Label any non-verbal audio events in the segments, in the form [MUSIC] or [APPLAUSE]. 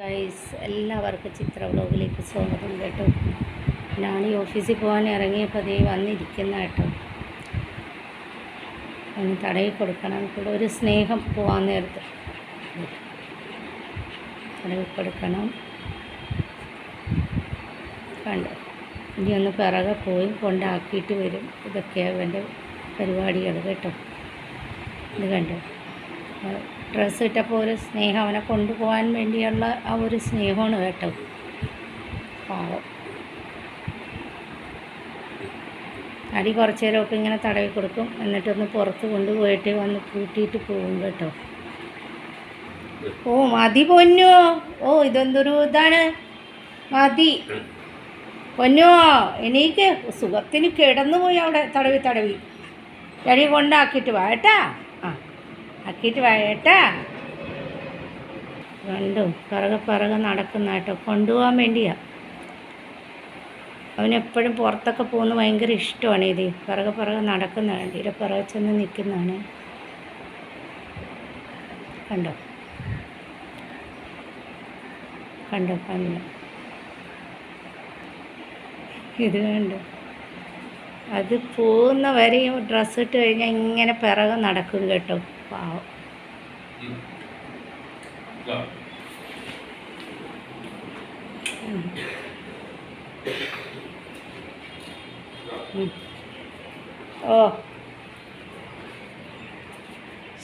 Guys എല്ലാവർക്കും ചിത്ര വ്ലോഗിലേക്ക് സ്വാഗതം കേട്ടോ. ഞാൻ ഈ ഓഫീസിൽ പോകാൻ ഇറങ്ങിയപ്പോൾ അതേ വന്നിരിക്കുന്ന കേട്ടോ. ഒന്ന് തടയി കൊടുക്കണം കൂടെ ഒരു സ്നേഹം പോകാൻ നേരത്ത്. തടവി കൊടുക്കണം. കണ്ടോ? ഇനി ഒന്ന് പിറകെ പോയി കൊണ്ടാക്കിയിട്ട് വരും. ഇതൊക്കെയാണ് എന്റെ പരിപാടികൾ കേട്ടോ. ഇത് കണ്ടോ? ഡ്രസ്സ് ഇട്ടപ്പോൾ ഒരു സ്നേഹം അവനെ കൊണ്ടുപോകാൻ വേണ്ടിയുള്ള ആ ഒരു സ്നേഹമാണ് കേട്ടോ. പാവം. അടി കുറച്ച് നേരമൊക്കെ ഇങ്ങനെ തടവി കൊടുക്കും. എന്നിട്ടൊന്ന് പുറത്ത് കൊണ്ടുപോയിട്ട് വന്ന് കൂട്ടിയിട്ട് പോകും കേട്ടോ. ഓ മതി പൊന്നോ. ഓ ഇതെന്തൊരു ഇതാണ്? മതി. പൊന്നോ എനിക്ക് സുഖത്തിന് കിടന്നു പോയി അവിടെ തടവി തടവി. എടി കൊണ്ടാക്കിയിട്ട് വാ ആക്കിയിട്ട് വാ കേട്ടാ രണ്ടും പിറകെ പിറകെ നടക്കുന്ന കേട്ടോ കൊണ്ടുപോകാൻ വേണ്ടിയാ. അവനെപ്പോഴും പുറത്തൊക്കെ പോകുന്ന ഭയങ്കര ഇഷ്ടമാണ് ഇത്. പിറകെ പിറകെ നടക്കുന്ന വണ്ടിയുടെ പിറകെ ചെന്ന് നിൽക്കുന്നതാണ്. കണ്ടോ? കണ്ടോ കണ്ടോ ഇത് കണ്ടോ? അത് പോകുന്ന വരെയും ഡ്രസ്സ് ഇട്ട് കഴിഞ്ഞാൽ ഇങ്ങനെ പിറകെ നടക്കും കേട്ടോ. പാവം ഉം. ഉം. ഓ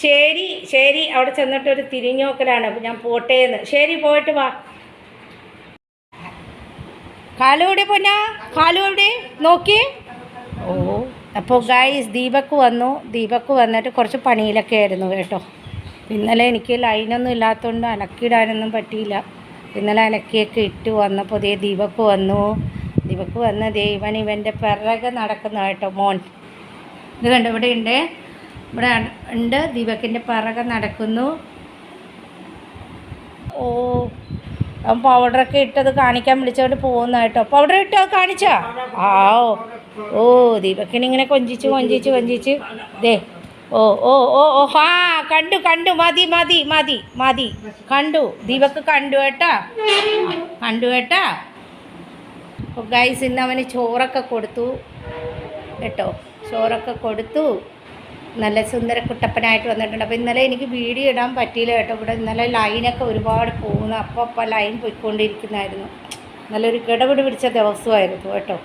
ശരി ശരി. അവിടെ ചെന്നിട്ടൊരു തിരിഞ്ഞോക്കലാണ്. ഞാൻ പോട്ടേന്ന്. ശരി പോയിട്ട് വാ. കാലു എവിടെ പൊന്നാ? കാലു എവിടെ? നോക്കി. ഓ അപ്പോൾ ഗായ്സ് ദീപക്ക് വന്നു. ദീപക്ക് വന്നിട്ട് കുറച്ച് പണിയിലൊക്കെ ആയിരുന്നു കേട്ടോ. ഇന്നലെ എനിക്ക് ലൈനൊന്നും ഇല്ലാത്തതുകൊണ്ട് അലക്കിയിടാനൊന്നും പറ്റിയില്ല. ഇന്നലെ അലക്കിയൊക്കെ ഇട്ട് വന്നപ്പോൾ ദേ ദീപക്ക് വന്നു. ദീപക്ക് വന്ന ദേ ഇവൻ ഇവന്റെ പിറകെ നടക്കുന്ന കേട്ടോ മോൻ. ഇത് കണ്ടോ ഇവിടെ ഉണ്ട് ഇവിടെ ഉണ്ട് ദീപക്കിന്റെ പിറകെ നടക്കുന്നു. ഓ അവൻ പൗഡറൊക്കെ ഇട്ടത് കാണിക്കാൻ വിളിച്ചുകൊണ്ട് പോകുന്ന കേട്ടോ. പൗഡർ ഇട്ടോ കാണിച്ചോ കാണിച്ചാ? ആ ഓ. ഓ ദീപക്കിനെ ഇങ്ങനെ കൊഞ്ചിച്ച് കൊഞ്ചിച്ച് കൊഞ്ചിച്ച്. ദേ ഓ ഓ ഓ ഓ ഹാ കണ്ടു കണ്ടു. മതി മതി മതി മതി. കണ്ടു. ദീപക്ക് കണ്ടു കേട്ടാ? കണ്ടു കേട്ടാ? ഗൈസ് ഇന്ന് അവന് ചോറൊക്കെ കൊടുത്തു. കേട്ടോ? ചോറൊക്കെ കൊടുത്തു. നല്ല സുന്ദര കുട്ടപ്പനായിട്ട് വന്നിട്ടുണ്ട്. അപ്പോൾ ഇന്നലെ എനിക്ക് വീഡിയോ ഇടാൻ പറ്റിയില്ല കേട്ടോ. ഇവിടെ ഇന്നലെ ലൈനൊക്കെ ഒരുപാട് പോകുന്നു. അപ്പോൾ അപ്പോൾ ലൈൻ പോയിക്കൊണ്ടിരിക്കുന്നതായിരുന്നു നല്ലൊരു കിടപിടി പിടിച്ച ദിവസമായിരുന്നു കേട്ടോ.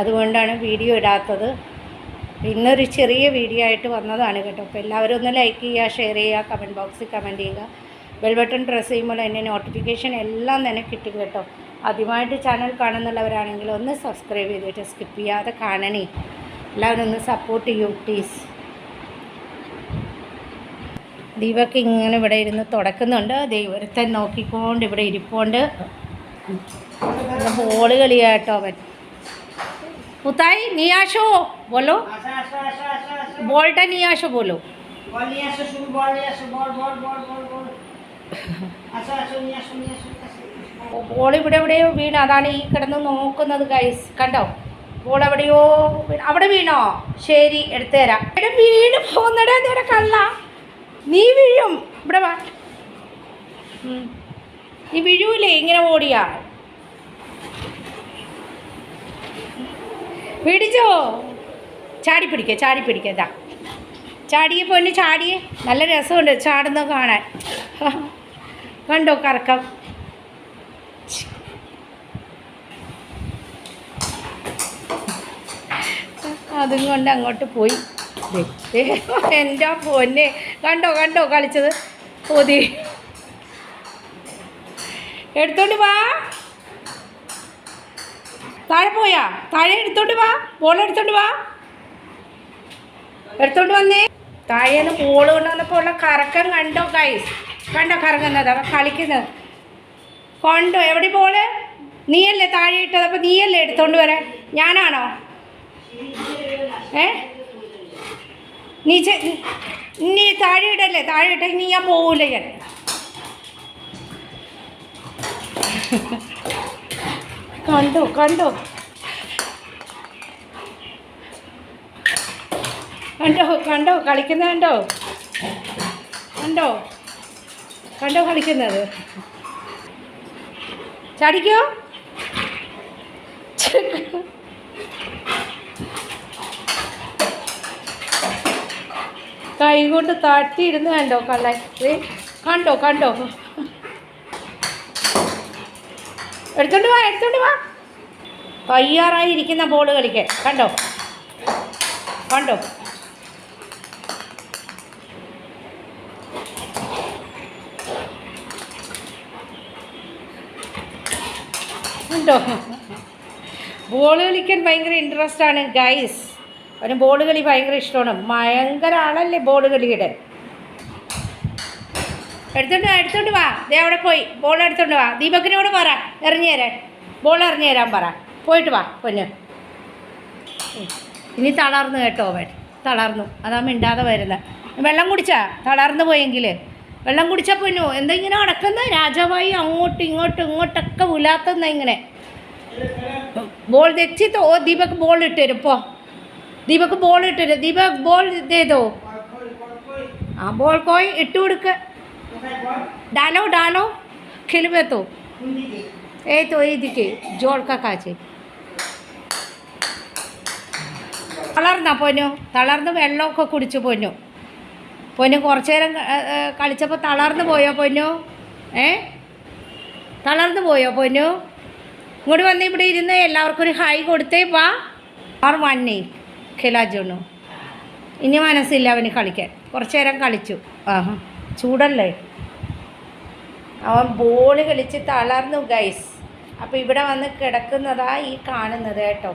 അതുകൊണ്ടാണ് വീഡിയോ ഇടാത്തത്. ഇന്നൊരു ചെറിയ വീഡിയോ ആയിട്ട് വന്നതാണ് കേട്ടോ. അപ്പോൾ എല്ലാവരും ഒന്ന് ലൈക്ക് ചെയ്യുക ഷെയർ ചെയ്യുക കമന്റ് ബോക്സിൽ കമന്റ് ചെയ്യുക. ബെൽ ബട്ടൺ പ്രസ് ചെയ്യുമ്പോൾ അതിന്റെ നോട്ടിഫിക്കേഷൻ എല്ലാം തന്നെ കിട്ടും കേട്ടോ. ആദ്യമായിട്ട് ചാനൽ കാണുന്നുള്ളവരാണെങ്കിൽ ഒന്ന് സബ്സ്ക്രൈബ് ചെയ്തിട്ട് സ്കിപ്പ് ചെയ്യാതെ കാണണേ. എല്ലാവരും ഒന്ന് സപ്പോർട്ട് ചെയ്യൂ പ്ലീസ് ദീപക്ക് ഇങ്ങനെ ഇവിടെ ഇരുന്ന് തുടക്കുന്നുണ്ട്. ദൈവത്തെ നോക്കിക്കൊണ്ട് ഇവിടെ ഇരിപ്പുണ്ട്. ബോൾ കളിയാട്ടോ അവൻ. പുത്തായി നിയാശോ ബോലോ ബോൾട്ടാ നിയാശോ ബോലോ বল নিয়ে আসো শুরু বল নিয়ে আসো বল বল বল বল বল আসো আসো নিয়ে আসো নিয়ে আসো ബോൾ ഇവിടെ എവിടെയോ വീണ് അതാണ് ഈ കിടന്ന് നോക്കുന്നത് ഗൈസ് കണ്ടോ ബോൾ എവിടെയോ വീണ്- അവിടെ വീണോ ശരി എടുത്തു തരാം ഇവിടെ വീണ് പോകുന്നടാ നേരെ കള്ള നീ വീഴും ഇവിടെ വാ ഉം. നീ വീഴൂലേ ഇങ്ങനെ ഓടിയാ പിടിച്ചോ? ചാടി പിടിക്കുക ചാടി പിടിക്കുക ഇതാ ചാടിയെ പൊന്നു ചാടിയെ. നല്ല രസമുണ്ട് ചാടുന്ന കാണാൻ. കണ്ടോ കറക്കം? അതും കൊണ്ട് അങ്ങോട്ട് പോയി. എന്റെ പൊന്നെ. കണ്ടോ കണ്ടോ കളിച്ചത്? പൊതി. എടുത്തോണ്ട് വാ. താഴെ പോയാ. താഴെ എടുത്തോണ്ട് വാ. ബോൾ എടുത്തോണ്ട് വാ. എടുത്തോണ്ട് വന്നേ. താഴേന്ന് ബോൾ കൊണ്ടുവന്നപ്പോൾ ഉള്ള കറക്കം കണ്ടോ കൈസ് കണ്ടോ കറങ്ങുന്നത്? അവ കളിക്കുന്നത് കൊണ്ടോ? എവിടെ ബോൾ നീയല്ലേ താഴെ ഇട്ടത്? അപ്പോൾ നീയല്ലേ എടുത്തോണ്ട് വരാൻ? ഞാനാണോ? ഏ? നീ നീ താഴെ ഇടല്ലേ? താഴെ ഇട്ടെങ്കിൽ ഞാൻ പോവില്ല ഞാൻ. [LAUGHS] കണ്ടോ കണ്ടോ? കണ്ടോ കണ്ടോ? കളിക്കുന്നത് കണ്ടോ? കണ്ടോ? കണ്ടോ കളിക്കുന്നത്? ചാടിക്കോ? കൈ കൊണ്ട് താഴ്ത്തിയിരുന്ന് കണ്ടോ കള്ളേ കണ്ടോ കണ്ടോ? എടുത്തോണ്ട് വാ എടുത്തോണ്ട് വാ. തയ്യാറായി ഇരിക്കുന്ന ബോൾ കളിക്കാൻ കണ്ടോ? കണ്ടോ? ഉണ്ടോ ബോൾ കളിക്കാൻ ഭയങ്കര ഇൻട്രസ്റ്റ് ആണ് ഗൈസ് അവന് ബോൾ കളി ഭയങ്കര ഇഷ്ടമാണ്. ഭയങ്കര ആളല്ലേ ബോൾ കളിയുടെ? എടുത്തോണ്ട് എടുത്തോണ്ട് വാ. ദേ അവിടെ പോയി. ബോൾ എടുത്തോണ്ട് വാ. ദീപക്കിനോട് പറ. എറിഞ്ഞു തരാൻ. ബോൾ എറിഞ്ഞു തരാൻ പറ. പോയിട്ട് വാ പൊന്ന്. ഇനി തളർന്നു കേട്ടോ അവൻ. തളർന്നു. അതാ മിണ്ടാതെ വരുന്നത് വെള്ളം കുടിച്ചാ? തളർന്നു പോയെങ്കിൽ വെള്ളം കുടിച്ചാൽ പൊന്നു. എന്താ ഇങ്ങനെ അടക്കുന്ന രാജാവായി അങ്ങോട്ടും ഇങ്ങോട്ടും ഇങ്ങോട്ടൊക്കെ ഉലാത്തുന്ന ഇങ്ങനെ. ബോൾ തെച്ചി ഓ ദീപക് ബോൾ ഇട്ടുതരും പോ. ദീപക് ബോൾ ഇട്ടുതരും ദീപക് ബോൾ ഇതേതോ ആ ബോൾ കോയി ഇട്ട് കൊടുക്ക. ডালো ডালো। খেলবে তো। এই তো এইদিকে জলকা কাছে തളർന്ന പൊന്നു തളർന്ന് വെള്ളമൊക്കെ കുടിച്ചു പൊന്നു പൊന്നു കുറച്ചു നേരം കളിച്ചപ്പോൾ തളർന്നു പോയോ പൊന്നു ഏ? തളർന്നു പോയോ പൊന്നു ഇങ്ങോട്ട് വന്ന് ഇവിടെ ഇരുന്ന് എല്ലാവർക്കും ഒരു ഹായ് കൊടുത്തേ പാ ആർ വണ്ണി ഖിലാജുണ്ണു ഇനി മനസ്സില്ല അവന് കളിക്കാൻ. കുറച്ചു നേരം കളിച്ചു. ആഹാ. ചൂടല്ലേ? അവൻ ബോൾ കളിച്ച് തളർന്നു ഗൈസ് അപ്പോൾ ഇവിടെ വന്ന് കിടക്കുന്നതാ ഈ കാണുന്നത് കേട്ടോ.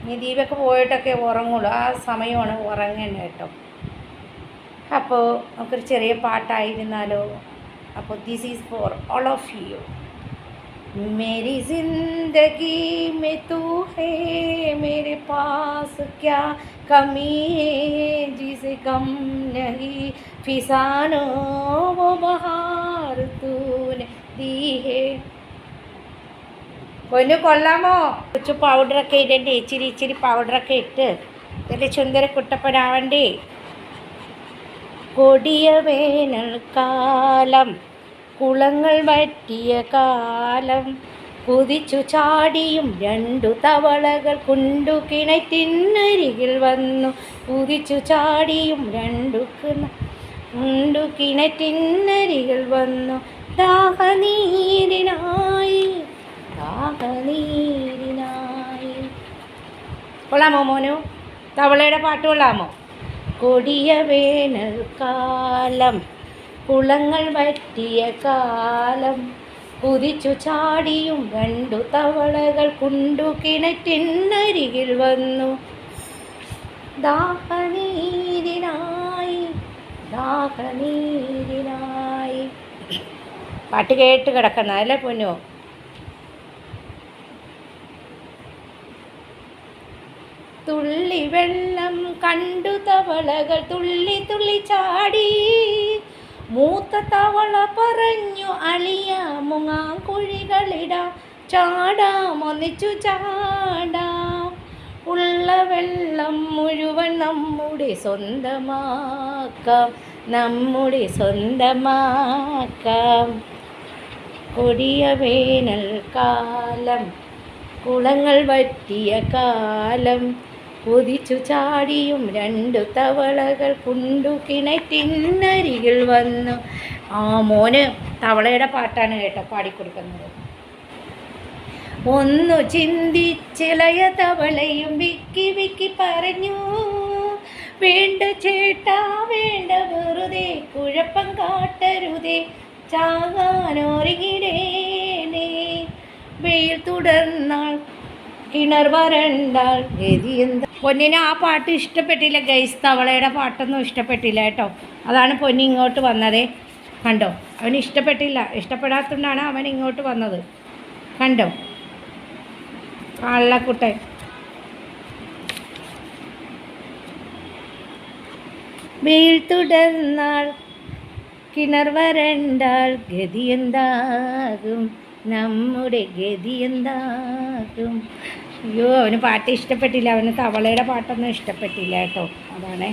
ഇനി ദീപൊക്കെ പോയിട്ടൊക്കെ ഉറങ്ങുള്ളൂ. ആ സമയമാണ് ഉറങ്ങേണ്ടത് കേട്ടോ. അപ്പോൾ നമുക്കൊരു ചെറിയ പാട്ടായിരുന്നാലോ? അപ്പോൾ this is for all of you मेरी जिंदगी में तू है मेरे पास क्या कमी है जिसे कम नहीं फिसानो वो बहार तूने दी है പൊന്നു കൊള്ളാമോ കുറച്ച് പൗഡറൊക്കെ ഇടണ്ടേ ഇച്ചിരി ഇച്ചിരി പൗഡറൊക്കെ ഇട്ട് ഇതിൻ്റെ ചുന്ദര കുട്ടപ്പനാവണ്ടേ കൊടിയ വേനൽക്കാലം കുളങ്ങൾ വറ്റിയ കാലം കുതിച്ചു ചാടിയും രണ്ടു തവളകൾ കുണ്ടു കിണറ്റിനരികിൽ വന്നു. കുതിച്ചു ചാടിയും രണ്ടു കിണ കുണ്ടു കിണറ്റിനരികിൽ വന്നു. ദാഹനീരിനായി ദാഹനീരിനായി. കൊള്ളാമോ മോനു? തവളയുടെ പാട്ട് കൊള്ളാമോ? കൊടിയ വേനൽക്കാലം കുളങ്ങൾ വറ്റിയ കാലം കുതിച്ചു ചാടിയും രണ്ടു തവളകൾ കുണ്ടു കിണറ്റിനരികിൽ വന്നു. ദാഹനീരിനായി ദാഹനീരിനായി. പാട്ട് കേട്ട് കിടക്കണം അല്ലേ പൊന്നു? തുള്ളി വെള്ളം കണ്ടു തവളകൾ തുള്ളി തുള്ളി ചാടി. മൂത്ത തവള പറഞ്ഞു അളിയ മുങ്ങാങ്കുഴികളിടാം ചാടാം ഒന്നിച്ചു ചാടാം. ഉള്ള വെള്ളം മുഴുവൻ നമ്മുടെ സ്വന്തമാക്കാം നമ്മുടെ സ്വന്തമാക്കാം. കൊടിയ വേനൽക്കാലം കുളങ്ങൾ വറ്റിയ കാലം കുതിച്ചു ചാടിയും രണ്ടു തവളകൾ കുണ്ടു കിണറ്റിന്നരികിൽ വന്നു. ആ മോന് തവളയുടെ പാട്ടാണ് കേട്ടോ പാടിക്കൊടുക്കുന്നത്. ഒന്നു ചിന്തിച്ചിളയ തവളയും വിക്കി വിക്കി പറഞ്ഞു വേണ്ട ചേട്ടാ വേണ്ട വെറുതെ കുഴപ്പം കാട്ടരുതേ ചാകാനൊരുങ്ങിടേനേ. വെയിൽ തുടർന്നാൾ കിണർ വരണ്ടാൾ എന്താ? പൊന്നിന് ആ പാട്ട് ഇഷ്ടപ്പെട്ടില്ല. ഗൈസ് തവളയുടെ പാട്ടൊന്നും ഇഷ്ടപ്പെട്ടില്ല കേട്ടോ. അതാണ് പൊന്നി ഇങ്ങോട്ട് വന്നതേ. കണ്ടോ? അവന് ഇഷ്ടപ്പെട്ടില്ല. ഇഷ്ടപ്പെടാത്തതുകൊണ്ടാണ് അവൻ ഇങ്ങോട്ട് വന്നത്. കണ്ടോ? കള്ളക്കുട്ടൻ. വെയിൽ തുടർന്നാൾ കിണർ വരണ്ടാൾ ഗതി എന്താകും? നമ്മുടെ ഗതി എന്താകും? അയ്യോ അവന് പാട്ട് ഇഷ്ടപ്പെട്ടില്ല. അവന് തവളയുടെ പാട്ടൊന്നും ഇഷ്ടപ്പെട്ടില്ല കേട്ടോ. അതാണേ.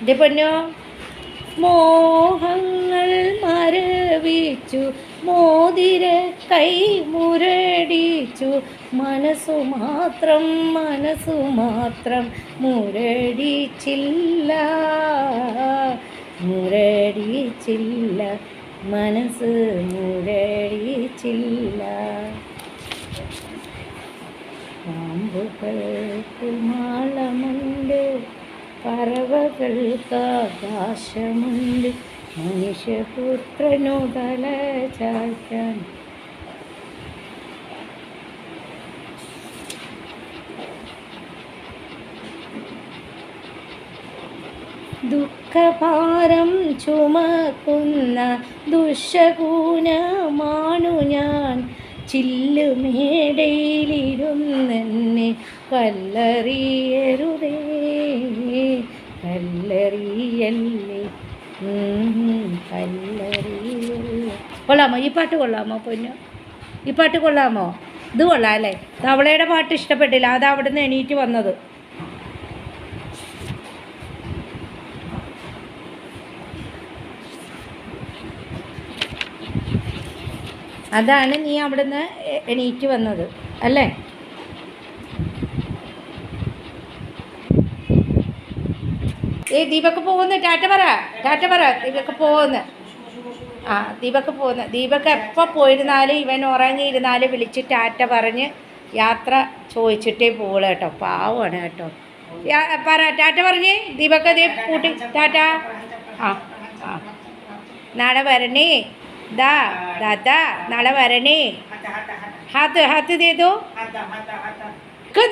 എന്റെ പൊന്നോ? മോഹങ്ങൾ മരവിച്ചു മോതിര കൈ മുരടിച്ചു. മനസ്സു മാത്രം മനസ്സു മാത്രം മുരടിച്ചില്ല മുരടിച്ചില്ല. മനസ്സ് മുരടിച്ചില്ല. പാമ്പുകൾക്ക് മാളമുണ്ട് പറവകൾക്ക് ആകാശമുണ്ട്. മനുഷ്യപുത്രനുടല ചായ്ക്കാൻ ദുഃഖഭാരം ചുമക്കുന്ന ദുഷകൂനമാണു ഞാൻ. ചില്ലുമേടയിലിരുന്നെന്നെ കല്ലറിയരുതേ കല്ലറിയല്ലേ. കല്ലറിയല്ലേ. കൊള്ളാമോ? ഈ പാട്ട് കൊള്ളാമോ പൊന്നു? ഈ പാട്ട് കൊള്ളാമോ? ഇത് കൊള്ളാം അല്ലേ? തവളയുടെ പാട്ട് ഇഷ്ടപ്പെട്ടില്ല. അത് അവിടുന്ന് എണീറ്റ് വന്നത്. അതാണ് നീ അവിടുന്ന് എണീറ്റ് വന്നത് അല്ലേ? ഏ ദീപക്ക് പോകുന്നു. ടാറ്റ പറ ടാറ്റ പറ. ദീപക്ക് പോകുന്നു. ആ ദീപക്ക് പോകുന്നു. ദീപക്ക് എപ്പോൾ പോയിരുന്നാലും ഇവൻ ഉറങ്ങിയിരുന്നാലും വിളിച്ച് ടാറ്റ പറഞ്ഞ് യാത്ര ചോദിച്ചിട്ടേ പോവുള്ളൂ കേട്ടോ. പാവമാണ് കേട്ടോ. പറ ടാറ്റ പറഞ്ഞേ. ദീപക്ക് ദീപ് കൂട്ടി ടാറ്റ. ആ ആ. നാളെ വരണേ. ദാ ദാദാ നാളെ വരണേ. ഹാത്ത് ഹാത്ത് ചെയ്തോ.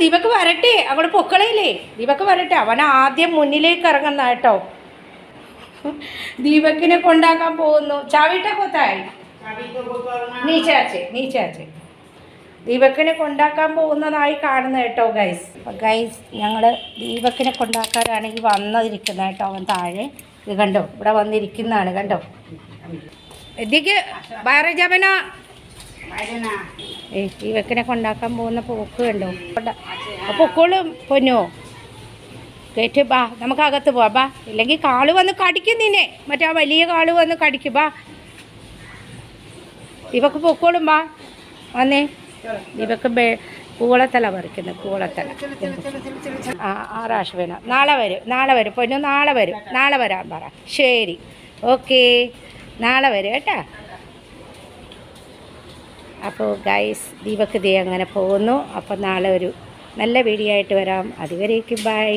ദീപക്ക് വരട്ടെ അങ്ങോട്ട് പൊക്കളയില്ലേ? ദീപക്ക് വരട്ടെ അവൻ ആദ്യം മുന്നിലേക്ക് ഇറങ്ങുന്ന കേട്ടോ. ദീപക്കിനെ കൊണ്ടാക്കാൻ പോകുന്നു. ചാവിട്ട കൊത്തായി. നീച്ചാച്ചേ നീച്ചാച്ചേ ദീപക്കിനെ കൊണ്ടാക്കാൻ പോകുന്നതായി കാണുന്ന കേട്ടോ ഗൈസ് ഗൈസ് ഞങ്ങൾ ദീപക്കിനെ കൊണ്ടാക്കാനാണെങ്കിൽ ഈ വന്നിരിക്കുന്നത് കേട്ടോ അവൻ താഴെ. ഇത് കണ്ടോ ഇവിടെ വന്നിരിക്കുന്നതാണ് കണ്ടോ? എത്തിക്ക് വേറെ ജപന ഏ ഈ വെക്കിനെ കൊണ്ടാക്കാൻ പോകുന്ന പൊക്ക് കണ്ടോ? പൊക്കോളും പൊന്നോ? കേട്ട് ബാ നമുക്ക് അകത്ത് പോവാം. ബാ ഇല്ലെങ്കിൽ കാൾ വന്ന് കടിക്കും നിന്നെ. മറ്റേ ആ വലിയ കാൾ വന്ന് കടിക്കും. ബാ. ഇവക്ക് പൊക്കോളും ബാ. വന്നേ. ഇവക്ക് പൂവളത്തല പറിക്കുന്നത് പൂവളത്തല. ആ ആറാശ് വേണം. നാളെ വരും നാളെ വരും. പൊന്നു നാളെ വരും. നാളെ വരാൻ പറ. ശരി. ഓക്കേ. നാളെ വരും കേട്ടോ. അപ്പോൾ ഗൈസ് ദീപക് ദേ അങ്ങനെ പോകുന്നു. അപ്പോൾ നാളെ ഒരു നല്ല വീഡിയോ ആയിട്ട് വരാം. അതുവരേക്കും ബൈ